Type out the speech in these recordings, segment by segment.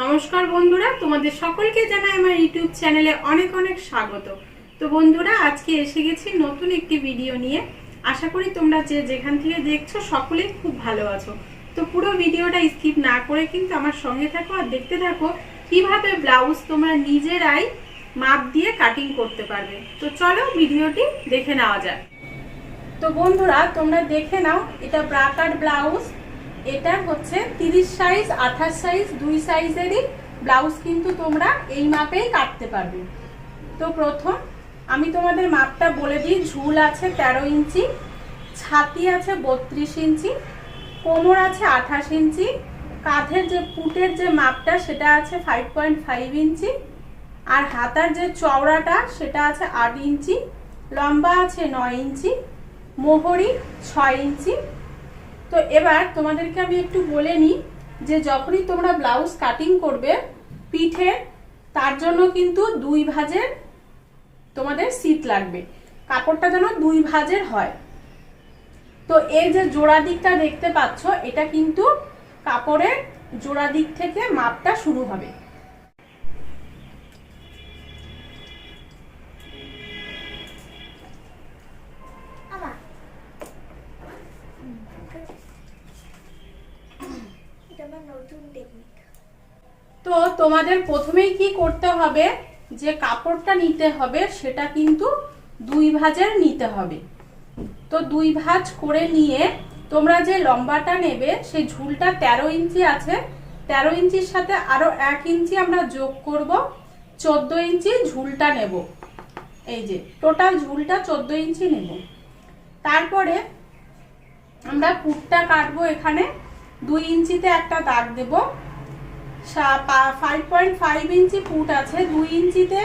নমস্কার বন্ধুরা, তোমাদের সকলকে জানাই আমার ইউটিউব চ্যানেলে অনেক অনেক স্বাগত। তো বন্ধুরা, আজকে এসে গেছি নতুন একটি ভিডিও নিয়ে। আশা করি তোমরা যে যেখান থেকে দেখছ সকলেই খুব ভালো আছো। তো পুরো ভিডিওটা স্কিপ না করে কিন্তু আমার সঙ্গে থাকো আর দেখতে থাকো কীভাবে ব্লাউজ তোমরা নিজেরাই মাপ দিয়ে কাটিং করতে পারবে। তো চলো ভিডিওটি দেখে নেওয়া যাক। তো বন্ধুরা, তোমরা দেখে নাও, এটা ব্রাকার ব্লাউজ। এটা হচ্ছে তিরিশ সাইজ আঠাশ সাইজ দুই সাইজেরই ব্লাউজ কিন্তু তোমরা এই মাপেই কাটতে পারবে। তো প্রথম আমি তোমাদের মাপটা বলে দিই, ঝুল আছে তেরো ইঞ্চি, ছাতি আছে বত্রিশ ইঞ্চি, কোমর আছে আঠাশ ইঞ্চি, কাঁধের যে পুটের যে মাপটা সেটা আছে ফাইভ পয়েন্ট ফাইভ ইঞ্চি, আর হাতার যে চওড়াটা সেটা আছে আট ইঞ্চি, লম্বা আছে নয় ইঞ্চি, মোহরি ছয় ইঞ্চি তো এবার তোমাদেরকে আমি একটু বলে নিই যে যখনই তোমরা ব্লাউজ কাটিং করবে, পিঠে তার জন্য কিন্তু দুই ভাজের তোমাদের শীত লাগবে। কাপড়টা যেন দুই ভাজের হয়। তো এর যে জোড়া দিকটা দেখতে পাচ্ছ, এটা কিন্তু কাপড়ের জোড়া দিক থেকে মাপটা শুরু হবে। তোমাদের প্রথমেই কি করতে হবে? যে কাপড়টা নিতে হবে, সেটা কিন্তু দুই ভাজের নিতে হবে। তো দুই ভাঁজ করে নিয়ে তোমরা যে লম্বাটা নেবে, সেই ঝুলটা তেরো ইঞ্চি আছে। তেরো ইঞ্চির সাথে আরও এক ইঞ্চি আমরা যোগ করব। চোদ্দ ইঞ্চি ঝুলটা নেব। এই যে, টোটাল ঝুলটা চোদ্দ ইঞ্চি নেব। তারপরে আমরা পুটটা কাটবো এখানে। দুই ইঞ্চিতে একটা দাগ দেবো। ফাইভ পয়েন্ট ফাইভ ইঞ্চি পুট আছে, দুই ইঞ্চিতে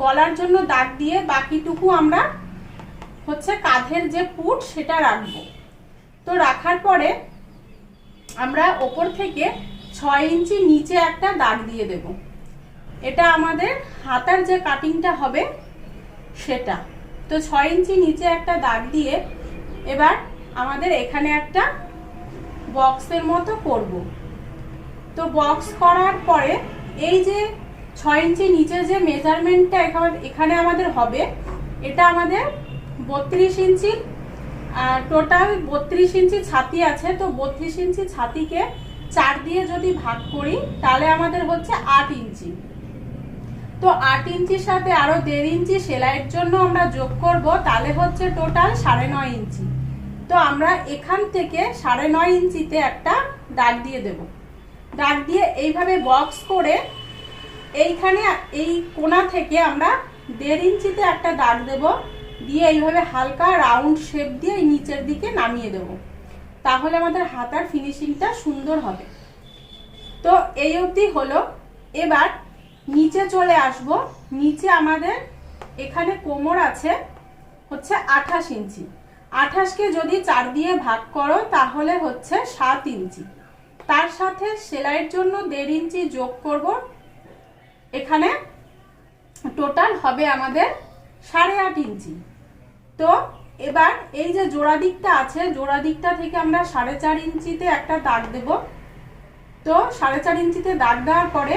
গলার জন্য দাগ দিয়ে বাকিটুকু আমরা হচ্ছে কাঁধের যে পুট সেটা রাখব। তো রাখার পরে আমরা ওপর থেকে ছয় ইঞ্চি নিচে একটা দাগ দিয়ে দেব। এটা আমাদের হাতার যে কাটিংটা হবে সেটা। তো ছয় ইঞ্চি নিচে একটা দাগ দিয়ে এবার আমাদের এখানে একটা বক্সের মতো করব। তো বক্স করার পরে এই যে ছয় ইঞ্চি নিচে যে মেজারমেন্টটা এখানে আমাদের হবে, এটা আমাদের বত্রিশ ইঞ্চি টোটাল বত্রিশ ইঞ্চি ছাতি আছে, তো বত্রিশ ইঞ্চি ছাতিকে চার দিয়ে যদি ভাগ করি, তাহলে আমাদের হচ্ছে আট ইঞ্চি। তো আট ইঞ্চির সাথে আরও দেড় ইঞ্চি সেলাইয়ের জন্য আমরা যোগ করব, তাহলে হচ্ছে টোটাল সাড়ে নয় ইঞ্চি। তো আমরা এখান থেকে সাড়ে নয় ইঞ্চিতে একটা দাগ দিয়ে দেবো। দাগ দিয়ে এইভাবে বক্স করে এইখানে, এই কোনা থেকে আমরা দেড় ইঞ্চিতে একটা দাগ দেব। দিয়ে এইভাবে হালকা রাউন্ড শেপ দিয়ে নিচের দিকে নামিয়ে দেব। তাহলে আমাদের হাতার ফিনিশিংটা সুন্দর হবে। তো এই অবধি হলো। এবার নিচে চলে আসব। নিচে আমাদের এখানে কোমর আছে হচ্ছে আঠাশ ইঞ্চি। আঠাশকে যদি চার দিয়ে ভাগ করো তাহলে হচ্ছে সাত ইঞ্চি। তার সাথে সেলাইয়ের জন্য দেড় ইঞ্চি যোগ করব। এখানে টোটাল হবে আমাদের সাড়ে আট ইঞ্চি। তো এবার এই যে জোড়া দিকটা আছে, জোড়া দিকটা থেকে আমরা সাড়ে চার ইঞ্চিতে একটা দাগ দেব। তো সাড়ে চার ইঞ্চিতে দাগ দেওয়ার পরে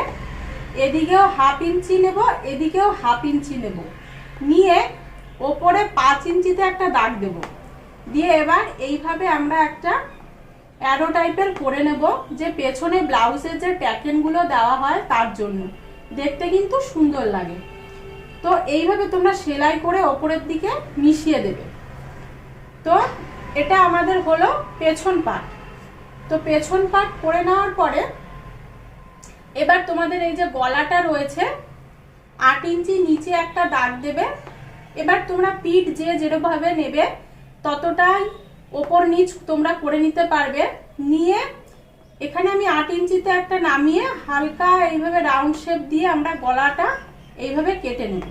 এদিকেও হাফ ইঞ্চি নেব, এদিকেও হাফ ইঞ্চি নেব। নিয়ে ওপরে পাঁচ ইঞ্চিতে একটা দাগ দেব। দিয়ে এবার এইভাবে আমরা একটা অ্যারো টাইপের করে নেব যে পেছনে ব্লাউজের যে ট্যাকেনগুলো দেওয়া হয় তার জন্য। দেখতে কিন্তু সুন্দর লাগে। তো এইভাবে তোমরা সেলাই করে ওপরের দিকে মিশিয়ে দেবে। তো এটা আমাদের হলো পেছন পাট তো পেছন পাট করে নেওয়ার পরে এবার তোমাদের এই যে গলাটা রয়েছে, আট ইঞ্চি নিচে একটা দাগ দেবে। এবার তোমরা পিঠ যে যেরকমভাবে নেবে, ততটাই ওপর নিচ তোমরা করে নিতে পারবে। নিয়ে এখানে আমি আট ইঞ্চিতে একটা নামিয়ে হালকা এইভাবে রাউন্ড শেপ দিয়ে আমরা গলাটা এইভাবে কেটে নেব।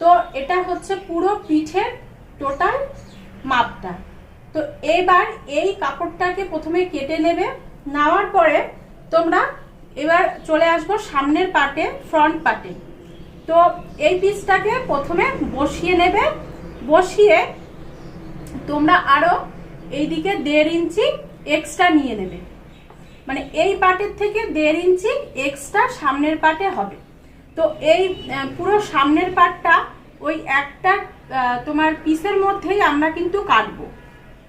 তো এটা হচ্ছে পুরো পিঠের টোটাল মাপটা। তো এবার এই কাপড়টাকে প্রথমে কেটে নেবে। নেওয়ার পরে তোমরা এবার চলে আসব সামনের পাটে ফ্রন্ট পাটে। তো এই পিসটাকে প্রথমে বসিয়ে নেবে। বসিয়ে তোমরা আরও এইদিকে দেড় ইঞ্চি এক্সট্রা নিয়ে নেবে। মানে এই পাটের থেকে দেড় ইঞ্চি এক্সট্রা সামনের পাটে হবে। তো এই পুরো সামনের পাটটা ওই একটা তোমার পিসের মধ্যেই আমরা কিন্তু কাটবো।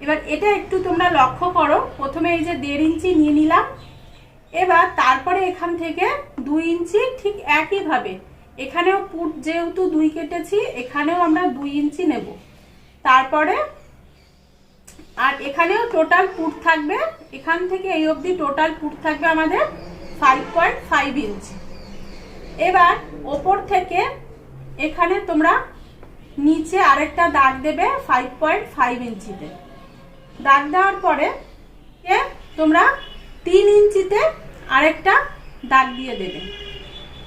এবার এটা একটু তোমরা লক্ষ্য করো। প্রথমে এই যে দেড় ইঞ্চি নিয়ে নিলাম। এবার তারপরে এখান থেকে দুই ইঞ্চি ঠিক একইভাবে। এখানেও পুট যেহেতু দুই কেটেছি, এখানেও আমরা দুই ইঞ্চি নেব। তারপরে আর এখানেও টোটাল পুট থাকবে। এখান থেকে এই অবধি টোটাল পুট থাকবে আমাদের ফাইভ পয়েন্ট ফাইভ ইঞ্চি এবার ওপর থেকে এখানে তোমরা নিচে আরেকটা দাগ দেবে ফাইভ পয়েন্ট ফাইভ ইঞ্চিতে দাগ দেওয়ার পরে তোমরা তিন ইঞ্চিতে আরেকটা দাগ দিয়ে দেবে।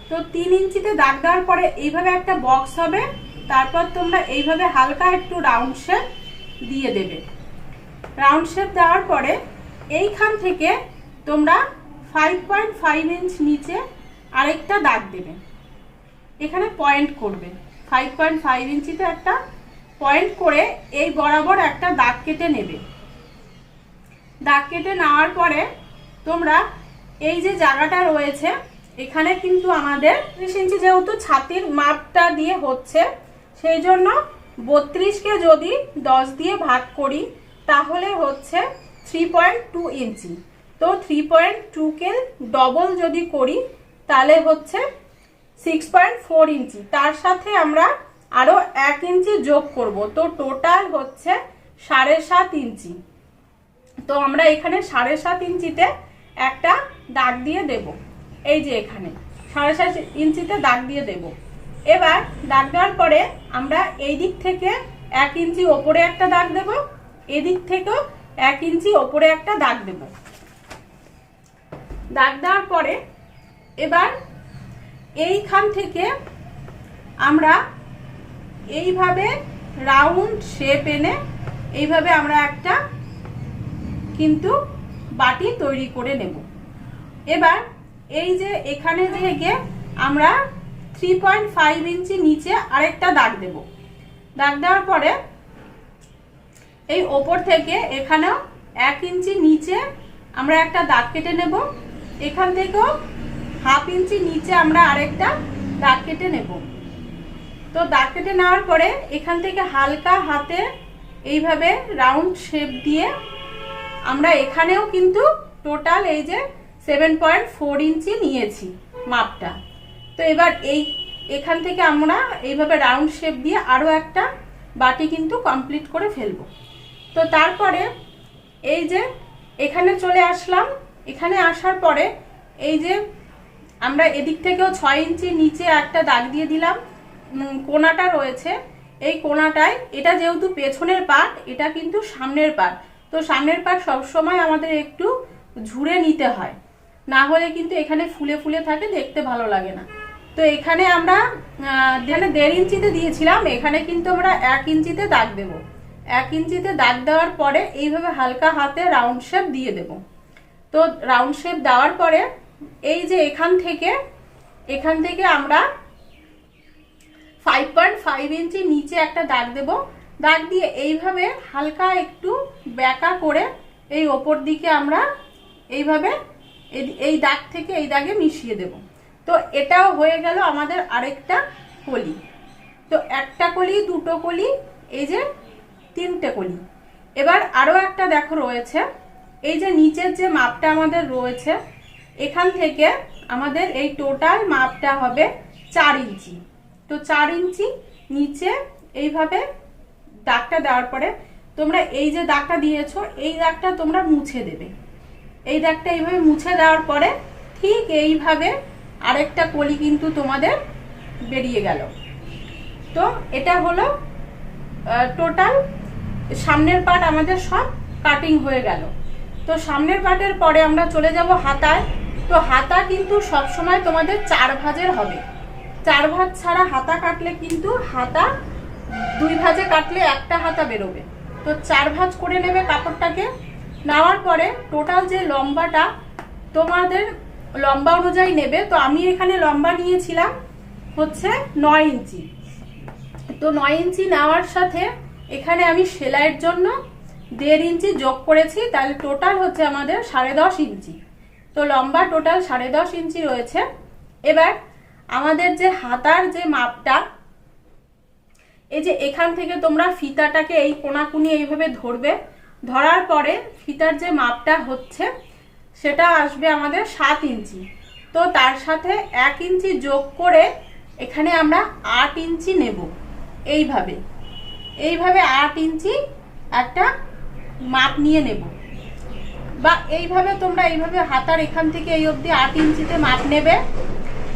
তো তিন ইঞ্চিতে দাগ দেওয়ার পরে এইভাবে একটা বক্স হবে। তারপর তোমরা এইভাবে হালকা একটু রাউন্ড শেপ দিয়ে দেবে। রাউন্ড শেপ দেওয়ার পরে এইখান থেকে তোমরা ফাইভ পয়েন্ট ফাইভ ইঞ্চ নিচে আরেকটা দাগ দেবে। এখানে পয়েন্ট করবে। ফাইভ পয়েন্ট ফাইভ ইঞ্চিতে একটা পয়েন্ট করে এই বরাবর একটা দাগ কেটে নেবে। দাগ কেটে নেওয়ার পরে তোমরা এই যে জায়গাটা রয়েছে, এখানে কিন্তু আমাদের ত্রিশ ইঞ্চি যেহেতু ছাতির মাপটা দিয়ে হচ্ছে, সেই জন্য বত্রিশকে যদি দশ দিয়ে ভাগ করি তাহলে হচ্ছে থ্রি পয়েন্ট টু ইঞ্চি। তো থ্রি পয়েন্ট টুকে ডবল যদি করি, তাহলে হচ্ছে সিক্স পয়েন্ট ফোর ইঞ্চি। তার সাথে আমরা আরও এক ইঞ্চি যোগ করব। তো টোটাল হচ্ছে সাড়ে সাত ইঞ্চি। তো আমরা এখানে সাড়ে সাত ইঞ্চিতে একটা দাগ দিয়ে দেব। এই যে এখানে, সাড়ে সাত ইঞ্চিতে দাগ দিয়ে দেব। এবার দাগ দেওয়ার পরে আমরা এই দিক থেকে এক ইঞ্চি ওপরে একটা দাগ দেব। এদিক থেকেও এক ইঞ্চি ওপরে একটা দাগ দেব। দাগ দেওয়ার পরে এবার এইখান থেকে আমরা এইভাবে রাউন্ড শেপ এনে এইভাবে আমরা একটা কিন্তু বাটি তৈরি করে নেব। এবার এই যে এখানে থেকে আমরা থ্রি পয়েন্ট ফাইভ ইঞ্চি নিচে আরেকটা দাগ দেব। দাগ দেওয়ার পরে এই ওপর থেকে এখানেও এক ইঞ্চি নিচে আমরা একটা দাগ কেটে নেব। এখান থেকেও হাফ ইঞ্চি নিচে আমরা আরেকটা দাগ কেটে নেব। তো দাগ কেটে নেওয়ার পরে এখান থেকে হালকা হাতে এইভাবে রাউন্ড শেপ দিয়ে আমরা এখানেও কিন্তু টোটাল এই যে সেভেন পয়েন্ট ফোর ইঞ্চি নিয়েছি মাপটা। তো এবার এই এখান থেকে আমরা এইভাবে রাউন্ড শেপ দিয়ে আরও একটা বাটি কিন্তু কমপ্লিট করে ফেলব। তো তারপরে এই যে এখানে চলে আসলাম। এখানে আসার পরে এই যে আমরা এদিক থেকেও ছয় ইঞ্চি নিচে একটা দাগ দিয়ে দিলাম। কোনাটা রয়েছে। এই কোনাটায়, এটা যেহেতু পেছনের পার্ট এটা কিন্তু সামনের পার্ট তো সামনের পার্ট সবসময় আমাদের একটু ঝুড়ে নিতে হয়। না হলে কিন্তু এখানে ফুলে ফুলে থাকে, দেখতে ভালো লাগে না। তো এখানে আমরা যেখানে দেড় ইঞ্চিতে দিয়েছিলাম, এখানে কিন্তু আমরা এক ইঞ্চিতে দাগ দেব। এক ইঞ্চিতে দাগ দেওয়ার পরে এইভাবে হালকা হাতে রাউন্ড শেপ দিয়ে দেব। তো রাউন্ড শেপ দেওয়ার পরে এই যে এখান থেকে এখান থেকে আমরা ফাইভ পয়েন্ট ফাইভ ইঞ্চি নিচে একটা দাগ দেব। দাগ দিয়ে এইভাবে হালকা একটু ব্যাকা করে এই ওপর দিকে আমরা এইভাবে এই- দাগ থেকে এই দাগে মিশিয়ে দেব। তো এটাও হয়ে গেল আমাদের আরেকটা কলি। তো একটা কলি, দুটো কলি, এই যে তিনটে কলি। এবার আরও একটা দেখো রয়েছে। এই যে নিচের যে মাপটা আমাদের রয়েছে, এখান থেকে আমাদের এই টোটাল মাপটা হবে চার ইঞ্চি। তো চার ইঞ্চি নিচে এইভাবে দাগটা দেওয়ার পরে তোমরা এই যে দাগটা দিয়েছ, এই দাগটা তোমরা মুছে দেবে। এই দাগটা এইভাবে মুছে দেওয়ার পরে ঠিক এইভাবে আরেকটা কলি কিন্তু তোমাদের বেরিয়ে গেল। তো এটা হলো টোটাল সামনের পাট আমাদের সব কাটিং হয়ে গেল। তো সামনের পাটের পরে আমরা চলে যাব হাতায়। তো হাতা কিন্তু সব সময় তোমাদের চার ভাজের হবে। চার ভাজ ছাড়া হাতা কাটলে কিন্তু হাতা, দুই ভাজে কাটলে একটা হাতা বেরোবে। তো চার ভাজ করে নেবে কাপড়টাকে। নেওয়ার পরে টোটাল যে লম্বাটা তোমাদের লম্বা অনুযায়ী নেবে। তো আমি এখানে লম্বা নিয়েছিলাম হচ্ছে নয় ইঞ্চি। তো নয় ইঞ্চি নেওয়ার সাথে এখানে আমি সেলাইয়ের জন্য দেড় ইঞ্চি যোগ করেছি, তাহলে টোটাল হচ্ছে আমাদের সাড়ে দশ ইঞ্চি। তো লম্বা টোটাল সাড়ে দশ ইঞ্চি রয়েছে। এবার আমাদের যে হাতার যে মাপটা, এই যে এখান থেকে তোমরা ফিতাটাকে এই কোনাকুনি এইভাবে ধরবে, ধরার পরে ফিতার যে মাপটা হচ্ছে, সেটা আসবে আমাদের সাত ইঞ্চি। তো তার সাথে এক ইঞ্চি যোগ করে এখানে আমরা আট ইঞ্চি নেব, এইভাবে। এইভাবে আট ইঞ্চি একটা মাপ নিয়ে নেব। বা এইভাবে তোমরা এইভাবে হাতার এখান থেকে এই অবধি আট ইঞ্চিতে মাপ নেবে।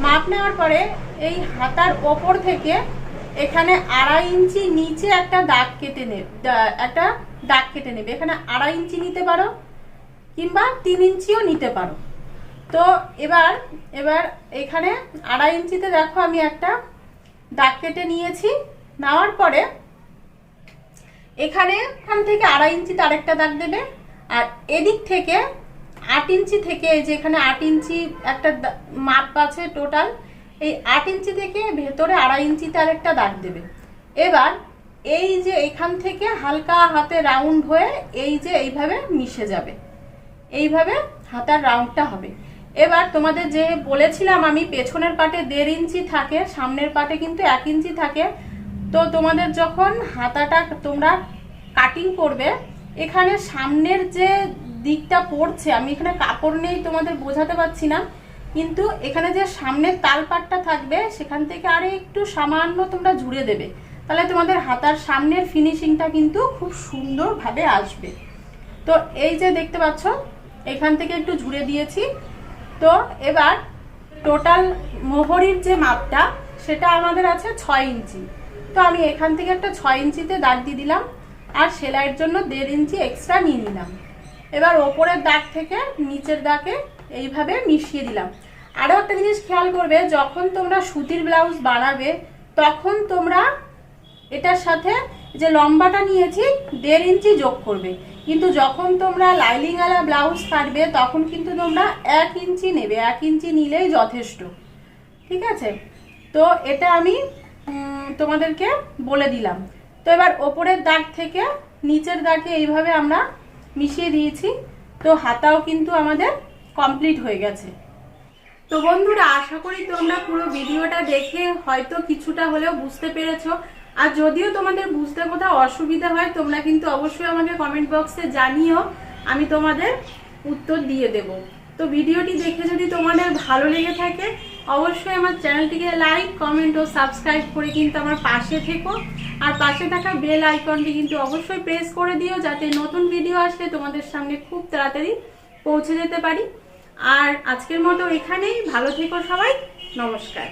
মাপ নেওয়ার পরে এই হাতার ওপর থেকে এখানে আড়াই ইঞ্চি নিচে একটা দাগ কেটে নেবে একটা দাগ কেটে নেবে। এখানে আড়াই ইঞ্চি নিতে পারো কিংবা তিন ইঞ্চিও নিতে পারো। তো এবার এবার এখানে আড়াই ইঞ্চিতে দেখো আমি একটা দাগ কেটে নিয়েছি। নেওয়ার পরে এখানে এখান থেকে আড়াই ইঞ্চিতে আরেকটা দাগ দেবে। আর এদিক থেকে আট ইঞ্চি থেকে যে এখানে আট ইঞ্চি একটা মাপ আছে টোটাল এই আট ইঞ্চি থেকে ভেতরে আড়াই ইঞ্চিতে আরেকটা দাগ দেবে। এবার এই যে এখান থেকে হালকা হাতে রাউন্ড হয়ে এই যে এইভাবে মিশে যাবে। এইভাবে হাতার রাউন্ডটা হবে। এবার তোমাদের যে বলেছিলাম আমি পেছনের পাটে দেড় ইঞ্চি থাকে, সামনের পাটে কিন্তু এক ইঞ্চি থাকে তো তোমাদের যখন হাতাটা তোমরা কাটিং করবে, এখানে সামনের যে দিকটা পড়ছে, আমি এখানে কাপড় নেই তোমাদের বোঝাতে পারছি না, কিন্তু এখানে যে সামনের তালপাটটা থাকবে, সেখান থেকে আরে একটু সামান্য তোমরা জুড়ে দেবে। তাহলে তোমাদের হাতার সামনের ফিনিশিংটা কিন্তু খুব সুন্দরভাবে আসবে। তো এই যে দেখতে পাচ্ছ, এখান থেকে একটু জুড়ে দিয়েছি। তো এবার টোটাল মোহরির যে মাপটা সেটা আমাদের আছে ছয় ইঞ্চি। তো আমি এখান থেকে একটা ছয় ইঞ্চিতে দাগ দিয়ে দিলাম, আর সেলাইয়ের জন্য দেড় ইঞ্চি এক্সট্রা নিয়ে নিলাম। এবার ওপরের দাগ থেকে নিচের দাগে এইভাবে মিশিয়ে দিলাম। আরও একটা জিনিস খেয়াল করবে, যখন তোমরা সুতির ব্লাউজ বানাবে, তখন তোমরা এটার সাথে যে লম্বাটা নিয়েছি, দেড় ইঞ্চি যোগ করবে। কিন্তু যখন তোমরা লাইলিংওয়ালা ব্লাউজ কাটবে, তখন কিন্তু তোমরা এক ইঞ্চি নেবে, এক ইঞ্চি নিলেই যথেষ্ট। ঠিক আছে? তো এটা আমি তোমাদেরকে বলে দিলাম। তো এবার ওপরের দাগ থেকে নিচের দাগে এইভাবে আমরা মিশিয়ে দিয়েছি, তো হাতাও কিন্তু আমাদের কমপ্লিট হয়ে গেছে। তো বন্ধুরা, আশা করি তোমরা পুরো ভিডিওটা দেখে হয়তো কিছুটা হলেও বুঝতে পেরেছ। আর যদিও তোমাদের বুঝতে কোথাও অসুবিধা হয়, তোমরা কিন্তু অবশ্যই আমাকে কমেন্ট বক্সে জানিও, আমি তোমাদের উত্তর দিয়ে দেব। তো ভিডিওটি দেখে যদি তোমাদের ভালো লেগে থাকে অবশ্যই আমার চ্যানেলটিকে লাইক কমেন্ট ও সাবস্ক্রাইব করে কিন্তু আমার পাশে থেকো। আর পাশে থাকা বেল আইকনটি কিন্তু অবশ্যই প্রেস করে দিও যাতে নতুন ভিডিও আসলে তোমাদের সামনে খুব তাড়াতাড়ি পৌঁছে যেতে পারি। আর আজকের মতো এখানেই, ভালো থেকো সবাই, নমস্কার।